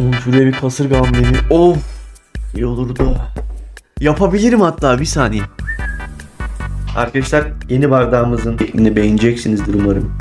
Oğlum şuraya bir kasırga hamlemi. Of. İyi olurdu. Yapabilirim hatta bir saniye. Arkadaşlar yeni bardağımızın şeklini beğeneceksinizdir umarım.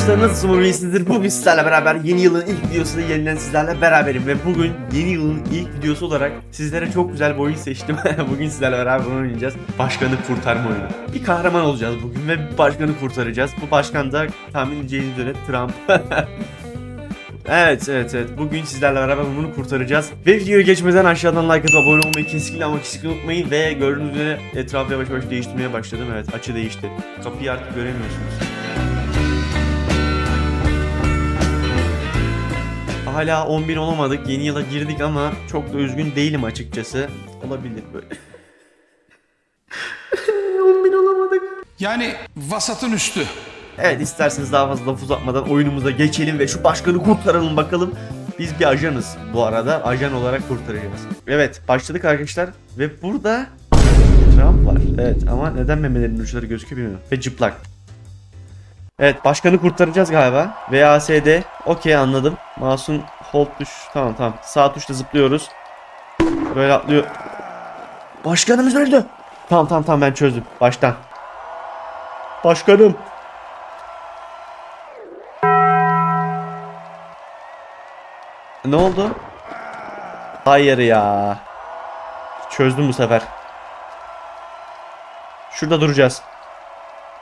Yeni yaşlar nasılsınız iyisinizdir. Bugün sizlerle beraber yeni yılın ilk videosunda yeniden sizlerle beraberim ve bugün yeni yılın ilk videosu olarak sizlere çok güzel bir oyun seçtim. bugün sizlerle beraber bunu oynayacağız. Başkanı kurtarma oyunu. Bir kahraman olacağız bugün ve başkanı kurtaracağız. Bu başkan da tahmin edeceğiniz üzere Trump. Evet evet evet bugün sizlerle beraber bunu kurtaracağız Ve videoya geçmeden aşağıdan like atıp abone olmayı kesinlikle ama kesinlikle unutmayın Ve gördüğünüz üzere etrafı yavaş yavaş değiştirmeye başladım Evet açı değişti Kapıyı artık göremiyorsunuz Hala 10.000 olamadık. Yeni yıla girdik ama çok da üzgün değilim açıkçası. Olabilir böyle. 10.000 olamadık. Yani vasatın üstü. Evet isterseniz daha fazla laf uzatmadan oyunumuza geçelim ve şu başkanı kurtaralım bakalım. Biz bir ajanız bu arada. Ajan olarak kurtaracağız. Evet başladık arkadaşlar. Ve burada Trump var. Evet ama neden memelerinin uçları gözüküyor bilmiyorum. Ve cıplak. Evet başkanı kurtaracağız galiba. VASD. Okey anladım. Masum hold tuş. Tamam tamam. Sağ tuşla zıplıyoruz. Böyle atlıyor. Başkanımız öldü. Tamam tamam tamam ben çözdüm. Baştan. Başkanım. Ne oldu? Hayır ya. Çözdüm bu sefer. Şurada duracağız.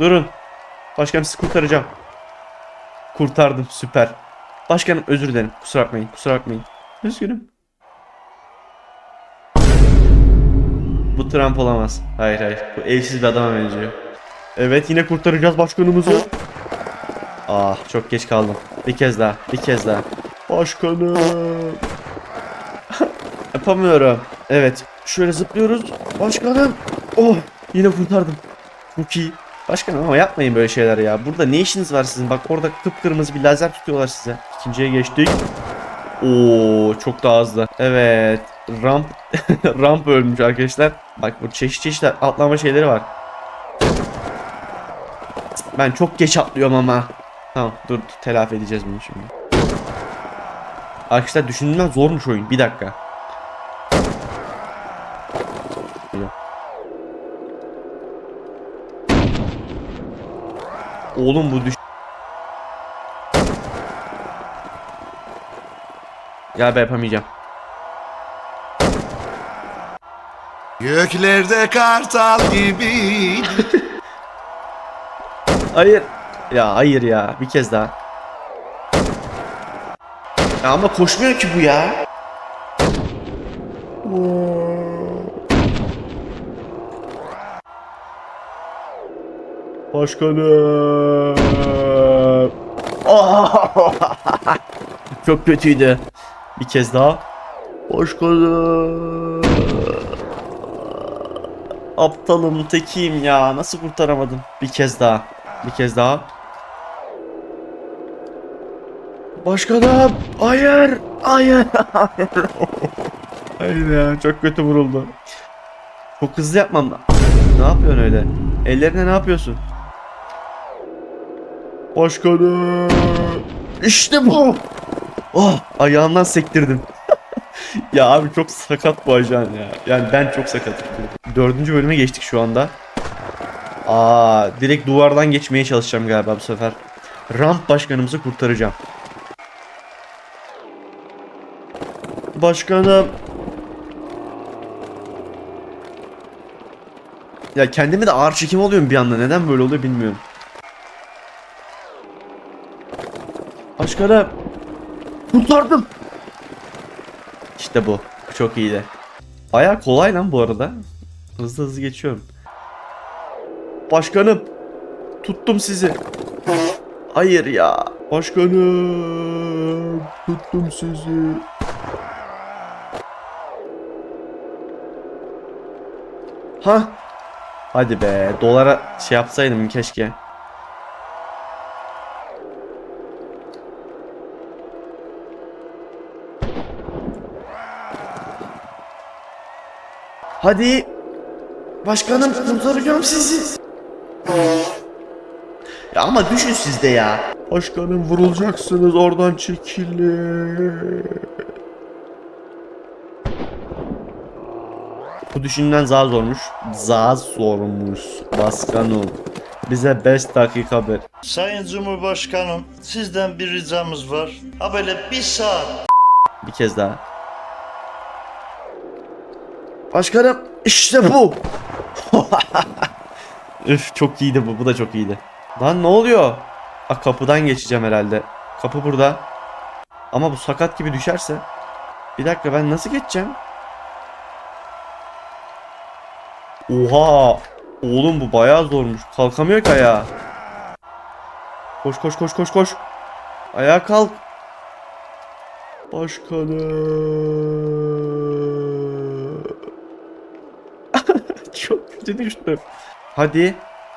Durun. Başkanım sizi kurtaracağım. Kurtardım süper. Başkanım özür dilerim. Kusura bakmayın. Kusura bakmayın. Üzgünüm. Bu Trump olamaz. Hayır hayır. Bu evsiz bir adama benziyor. Evet yine kurtaracağız başkanımızı. Ah çok geç kaldım. Bir kez daha. Bir kez daha. Başkanım. Yapamıyorum. Evet. Şöyle zıplıyoruz. Başkanım. Oh yine kurtardım. Çok iyi. Başkanım ama yapmayın böyle şeyler ya. Burada ne işiniz var sizin? Bak orada kıpkırmızı bir lazer tutuyorlar size. İkinciye geçtik. Oo çok daha hızlı. Evet. Ramp ramp ölmüş arkadaşlar. Bak bu çeşit çeşit atlama şeyleri var. Ben çok geç atlıyorum ama. Tamam dur telafi edeceğiz bunu şimdi. Arkadaşlar düşündüğümden zormuş oyun. Bir dakika. Oğlum bu düş... Ya ben yapamayacağım. Göklerde kartal gibi. Hayır. Ya hayır ya. Bir kez daha. Ya ama koşmuyor ki bu ya. Başkanım. Çok kötüydü. Bir kez daha. Başkanım. Aptalım tekiyim ya. Nasıl kurtaramadım? Bir kez daha. Bir kez daha. Başkanım. Hayır. Hayır. Hayır. Hayır ya. Çok kötü vuruldu. Çok hızlı yapmam. Ne yapıyorsun öyle? Ellerine ne yapıyorsun? Başkanım. İşte bu. Oh, ayağımdan sektirdim. ya abi çok sakat bu ajan ya. Yani ben çok sakatım. Dördüncü bölüme geçtik şu anda. Aa, direkt duvardan geçmeye çalışacağım galiba bu sefer. Ramp başkanımızı kurtaracağım. Başkanım. Ya kendimi de ağır çekim oluyorum bir anda. Neden böyle oluyor bilmiyorum. Başkanım. Kurtardım. İşte bu. Bu çok iyiydi. Baya kolay lan bu arada. Hızlı hızlı geçiyorum. Başkanım. Tuttum sizi. Hayır ya. Başkanım. Tuttum sizi. Ha? Hadi be. Dolara şey yapsaydım keşke. Hadi. Başkanım kurtaracağım sizi. Ya ama düşün siz de ya. Başkanım vurulacaksınız oradan çekilin. Bu düşünden daha zormuş. Daha zormuş. Başkanım. Bize 5 dakika ver. Sayın Cumhurbaşkanım, sizden bir ricamız var. Ha böyle bir saat Bir kez daha. Başkanım işte bu. Üf çok iyiydi bu. Bu da çok iyiydi. Lan ne oluyor? Aa, kapıdan geçeceğim herhalde. Kapı burada. Ama bu sakat gibi düşerse. Bir dakika ben nasıl geçeceğim? Oha. Oğlum bu bayağı zormuş. Kalkamıyor ki ayağa. Koş koş koş koş koş. Ayağa kalk. Başkanım. Çok kötü düştüm. Hadi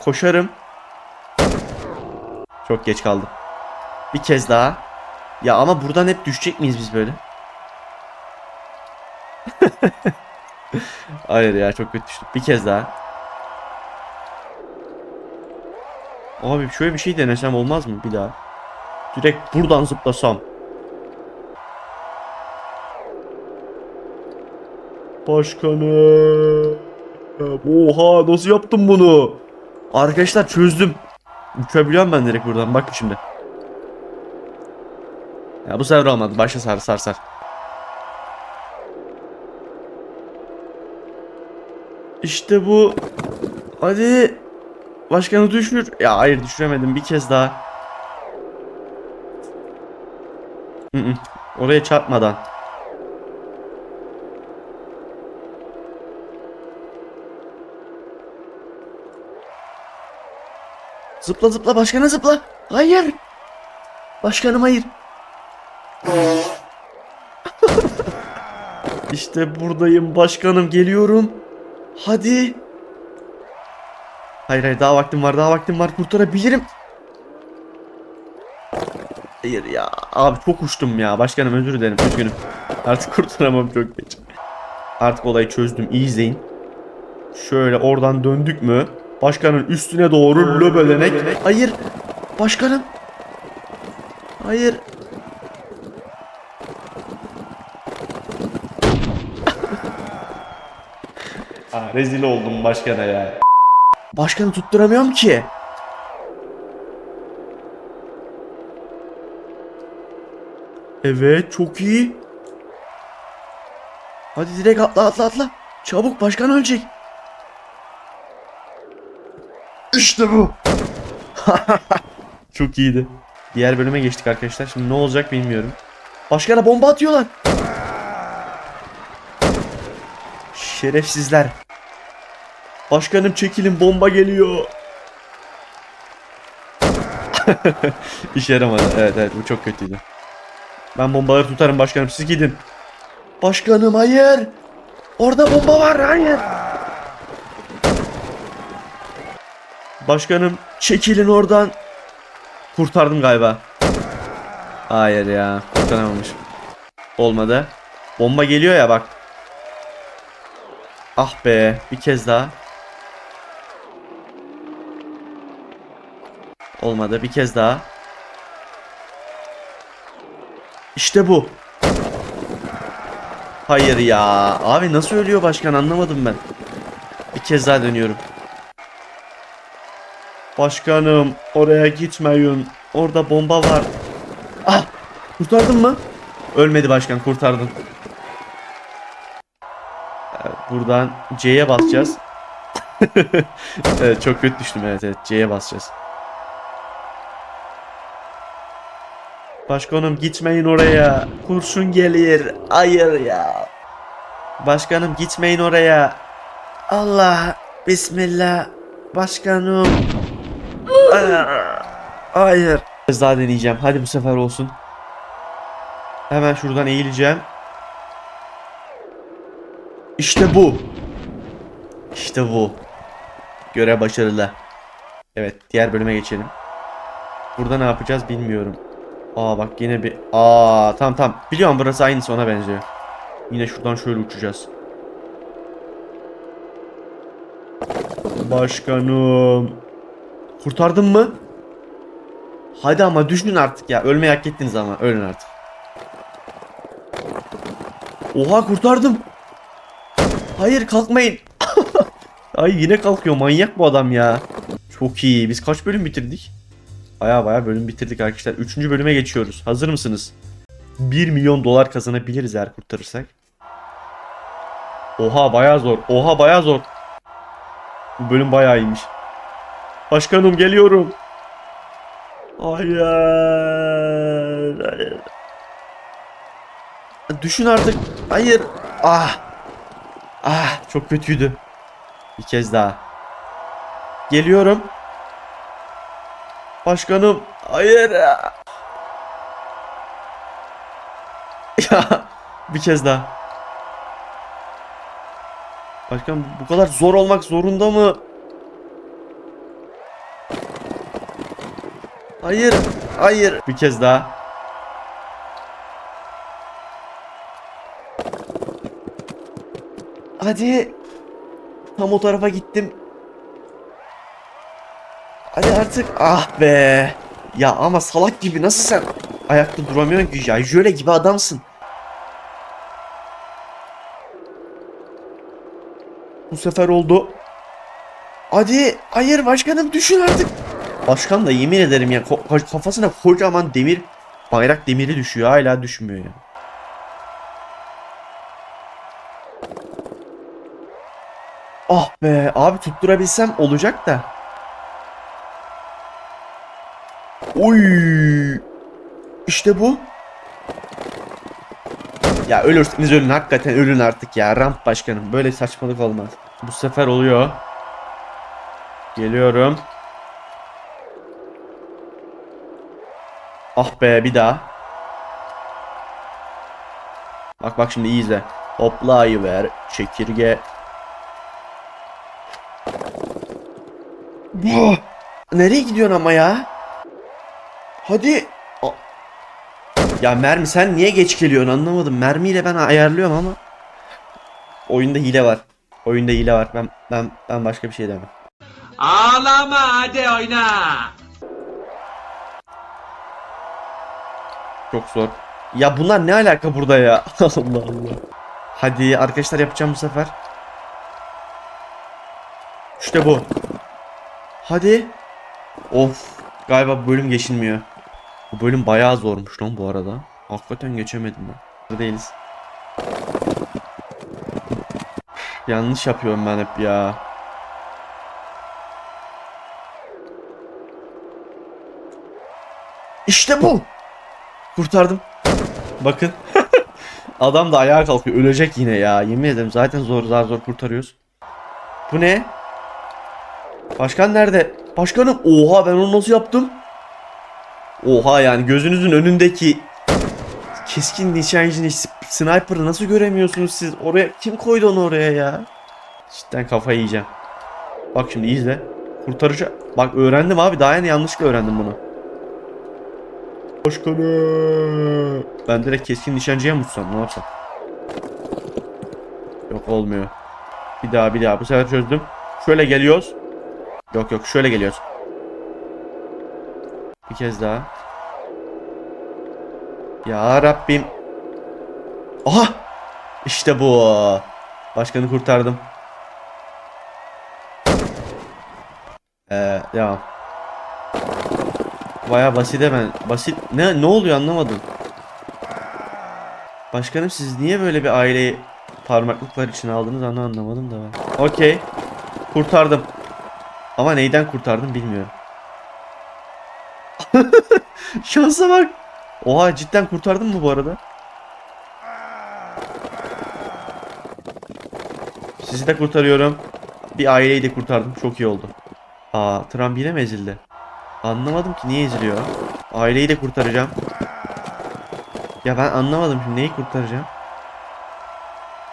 koşarım. Çok geç kaldım. Bir kez daha. Ya ama buradan hep düşecek miyiz biz böyle? Hayır ya çok kötü düştüm. Bir kez daha. Abi şöyle bir şey denesem olmaz mı bir daha? Direkt buradan zıplasam. Başkanım. Oha nasıl yaptım bunu? Arkadaşlar çözdüm. Uçabiliyorum ben direkt buradan bak şimdi. Ya bu sefer olmadı. Başla sar sar sar. İşte bu. Hadi. Başkanı düşür. Ya hayır düşüremedim bir kez daha. Hı -hı. Oraya çarpmadan. Zıpla zıpla başkana zıpla. Hayır. Başkanım hayır. işte buradayım başkanım geliyorum. Hadi. Hayır hayır daha vaktim var daha vaktim var kurtarabilirim. Hayır ya abi çok uçtum ya başkanım özür dilerim üzgünüm. Artık kurtaramam çok geç. Artık olayı çözdüm iyi izleyin. Şöyle oradan döndük mü? Başkanın üstüne doğru löbelenek. Hayır. Başkanım. Hayır. Aa, rezil oldum başkana ya. Başkanı tutturamıyorum ki. Evet çok iyi. Hadi direkt atla atla atla. Çabuk başkan ölecek. İşte bu. Çok iyiydi. Diğer bölüme geçtik arkadaşlar. Şimdi ne olacak bilmiyorum. Başkana bomba atıyorlar. Şerefsizler. Başkanım çekilin bomba geliyor. İşe yaramadı. Evet evet bu çok kötüydü. Ben bombaları tutarım başkanım siz gidin. Başkanım hayır. Orada bomba var hayır. Başkanım çekilin oradan. Kurtardım galiba. Hayır ya kurtaramamışım. Olmadı. Bomba geliyor ya bak. Ah be bir kez daha. Olmadı bir kez daha. İşte bu. Hayır ya. Abi nasıl ölüyor başkan anlamadım ben. Bir kez daha dönüyorum. Başkanım oraya gitmeyin. Orada bomba var. Ah! Kurtardın mı? Ölmedi başkan kurtardın. Evet, Buradan C'ye basacağız. evet çok kötü düştüm evet evet C'ye basacağız. Başkanım gitmeyin oraya. Kurşun gelir. Hayır ya. Başkanım gitmeyin oraya. Allah. Bismillah. Başkanım. Hayır. Biraz daha deneyeceğim. Hadi bu sefer olsun. Hemen şuradan eğileceğim. İşte bu. İşte bu. Görev başarılı. Evet, diğer bölüme geçelim. Burada ne yapacağız bilmiyorum. Aa bak yine bir... Aa tamam tamam. Biliyorum burası aynısı ona benziyor. Yine şuradan şöyle uçacağız. Başkanım. Kurtardın mı? Hadi ama düşünün artık ya. Ölmeyi hak ettiniz ama. Ölün artık. Oha kurtardım. Hayır kalkmayın. Ay yine kalkıyor. Manyak bu adam ya. Çok iyi. Biz kaç bölüm bitirdik? Baya baya bölüm bitirdik arkadaşlar. Üçüncü bölüme geçiyoruz. Hazır mısınız? 1 milyon dolar kazanabiliriz eğer kurtarırsak. Oha baya zor. Oha baya zor. Bu bölüm bayağı iyiymiş. Başkanım geliyorum. Hayır. Hayır. Düşün artık. Hayır. Ah. Ah çok kötüydü. Bir kez daha. Geliyorum. Başkanım. Hayır. Ya bir kez daha. Başkan bu kadar zor olmak zorunda mı? Hayır. Hayır. Bir kez daha. Hadi. Tam o tarafa gittim. Hadi artık. Ah be. Ya ama salak gibi nasıl sen ayakta duramıyorsun ki ya? Jöle gibi adamsın. Bu sefer oldu. Hadi. Hayır başkanım düşün artık. Başkan da yemin ederim ya kafasına kocaman demir bayrak demiri düşüyor hala düşmüyor ya. Ah be abi tutturabilsem olacak da. Oy. İşte bu. Ya ölürseniz ölün hakikaten ölün artık ya ramp başkanım böyle saçmalık olmaz. Bu sefer oluyor. Geliyorum. Ah be bir daha. Bak bak şimdi iyi izle. Hoplayıver çekirge. Vah! Nereye gidiyorsun ama ya? Hadi. Ya mermi sen niye geç geliyorsun anlamadım. Mermiyle ben ayarlıyorum ama. Oyunda hile var. Oyunda hile var. Ben ben ben başka bir şey demem. Ağlama hadi oyna. Çok zor. Ya bunlar ne alaka burada ya? Allah Allah. Hadi arkadaşlar yapacağım bu sefer. İşte bu. Hadi. Of. Galiba bu bölüm geçilmiyor. Bu bölüm bayağı zormuş lan bu arada. Hakikaten geçemedim ben. Burada değiliz. Yanlış yapıyorum ben hep ya. İşte bu. Kurtardım. Bakın. Adam da ayağa kalkıyor. Ölecek yine ya. Yemin ederim zaten zor zar zor kurtarıyoruz. Bu ne? Başkan nerede? Başkanım. Oha ben onu nasıl yaptım? Oha yani gözünüzün önündeki keskin nişancını sniper'ı nasıl göremiyorsunuz siz? Oraya kim koydu onu oraya ya? Cidden kafayı yiyeceğim. Bak şimdi izle. Kurtarıcı. Bak öğrendim abi. Daha yeni yanlışlıkla öğrendim bunu. Başkanım. Ben direkt keskin nişancıya mı ne yapsam? Yok olmuyor. Bir daha bir daha bu sefer çözdüm. Şöyle geliyoruz. Yok yok şöyle geliyoruz. Bir kez daha. Ya Rabbim. Aha! İşte bu. Başkanı kurtardım. Ee, devam. Baya basite ben. Basit. Ne ne oluyor anlamadım. Başkanım siz niye böyle bir aileyi parmaklıklar için aldınız onu anlamadım da ben. Okey. Kurtardım. Ama neyden kurtardım bilmiyorum. Şansa bak. Oha cidden kurtardın mı bu arada? Sizi de kurtarıyorum. Bir aileyi de kurtardım. Çok iyi oldu. Aa Trump yine mi ezildi? Anlamadım ki niye eziliyor. Aileyi de kurtaracağım. Ya ben anlamadım şimdi neyi kurtaracağım.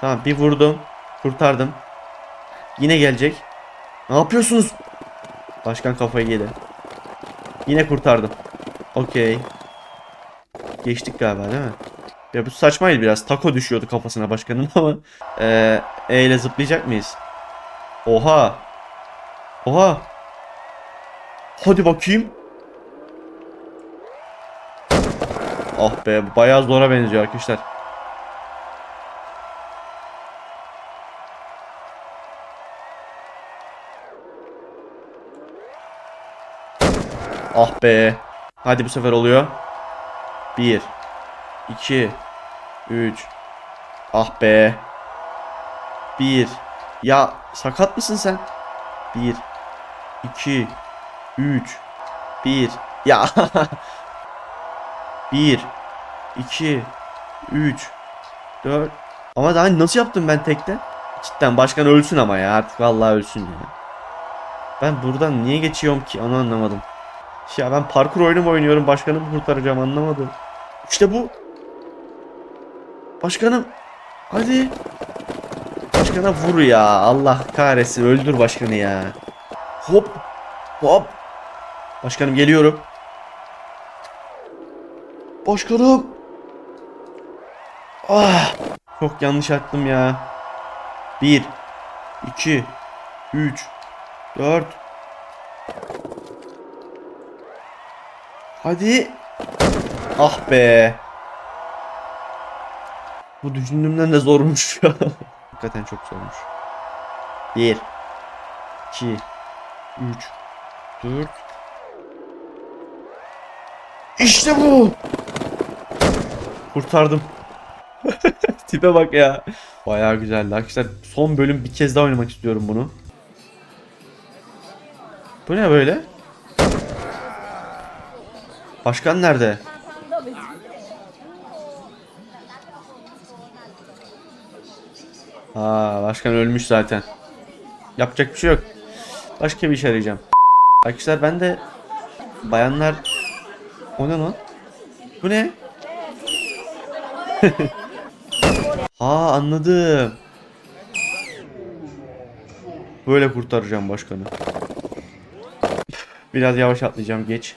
Tamam bir vurdum. Kurtardım. Yine gelecek. Ne yapıyorsunuz? Başkan kafayı yedi. Yine kurtardım. Okey. Geçtik galiba değil mi? Ya bu saçmaydı biraz. Taco düşüyordu kafasına başkanın ama. Ee, e ile zıplayacak mıyız? Oha. Oha. Hadi bakayım. Ah be bayağı zora benziyor arkadaşlar. Ah be. Hadi bu sefer oluyor. 1 2 3 Ah be. 1 Ya sakat mısın sen? 1 2 3 1 Ya 1 2 3 4 Ama daha nasıl yaptım ben tekte? Cidden başkan ölsün ama ya artık vallahi ölsün ya. Ben buradan niye geçiyorum ki onu anlamadım. Ya ben parkur oyunu mu oynuyorum başkanı mı kurtaracağım anlamadım. İşte bu. Başkanım. Hadi. Başkana vur ya. Allah kahretsin öldür başkanı ya. Hop. Hop. Başkanım geliyorum. Başkanım. Ah. Çok yanlış attım ya. 1 2 3 4 Hadi. Ah be. Bu düşündüğümden de zormuş ya. Hakikaten çok zormuş. 1 2 3 4 İşte bu. Kurtardım. Tipe bak ya. Bayağı güzeldi arkadaşlar. Son bölüm bir kez daha oynamak istiyorum bunu. Bu ne böyle? Başkan nerede? Aa, başkan ölmüş zaten. Yapacak bir şey yok. Başka bir iş arayacağım. Arkadaşlar ben de bayanlar o ne lan? Bu ne? ha anladım. Böyle kurtaracağım başkanı. Biraz yavaş atlayacağım geç.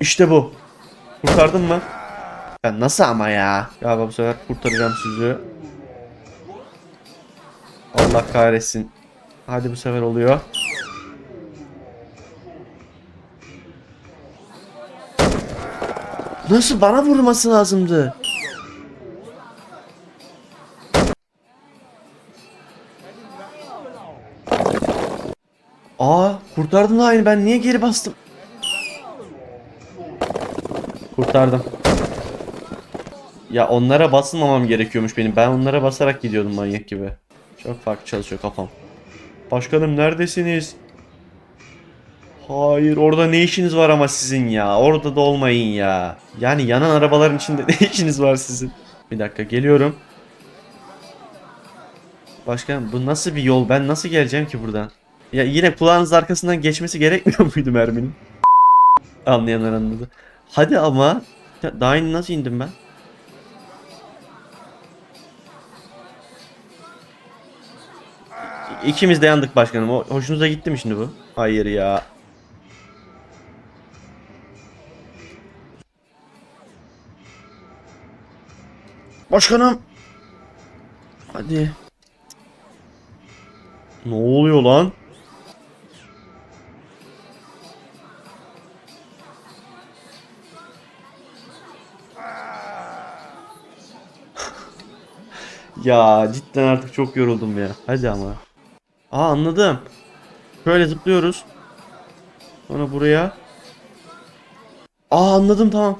İşte bu. Kurtardın mı? Ya nasıl ama ya? Galiba bu sefer kurtaracağım sizi. Allah kahretsin. Hadi bu sefer oluyor. Nasıl bana vurması lazımdı? Aa kurtardım da aynı ben niye geri bastım? Kurtardım. Ya onlara basılmamam gerekiyormuş benim. Ben onlara basarak gidiyordum manyak gibi. Çok farklı çalışıyor kafam. Başkanım neredesiniz? Hayır orada ne işiniz var ama sizin ya. Orada da olmayın ya. Yani yanan arabaların içinde ne işiniz var sizin? Bir dakika geliyorum. Başkanım bu nasıl bir yol? Ben nasıl geleceğim ki buradan? Ya yine kulağınız arkasından geçmesi gerekmiyor muydu merminin? Anlayanlar anladı. Hadi ama. Ya Daha yeni nasıl indim ben? İkimiz de yandık başkanım. Hoşunuza gitti mi şimdi bu? Hayır ya. Başkanım. Hadi. Ne oluyor lan? ya cidden artık çok yoruldum ya. Hadi ama. Aa anladım. Şöyle zıplıyoruz. Sonra buraya. Aa anladım tamam.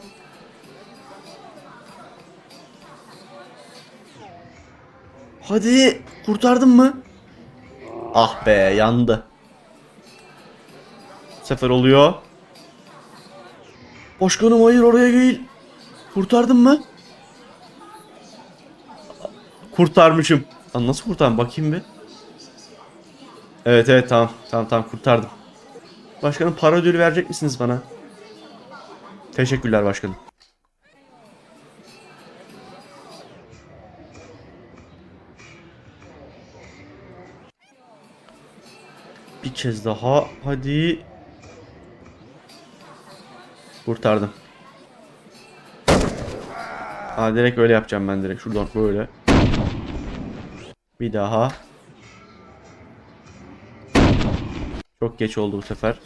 Hadi kurtardın mı? Ah be yandı. Sefer oluyor. Başkanım hayır oraya değil. Kurtardın mı? Kurtarmışım. Lan nasıl kurtardım bakayım bir. Evet evet tamam tamam tamam kurtardım. Başkanım para ödülü verecek misiniz bana? Teşekkürler başkanım. Kez daha hadi. Kurtardım. Aa direkt öyle yapacağım ben direkt şuradan böyle. Bir daha. Çok geç oldu bu sefer.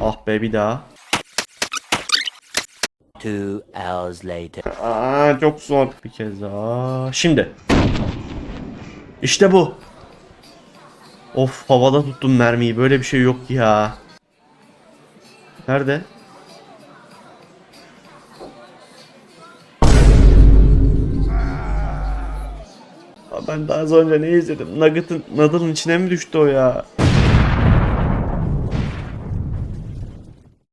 Ah be bir daha. Two hours later. Aa çok zor. Bir kez daha. Şimdi. İşte bu. Of havada tuttum mermiyi. Böyle bir şey yok ya. Nerede? Ben daha önce ne izledim? Nugget'ın Noodle'ın içine mi düştü o ya?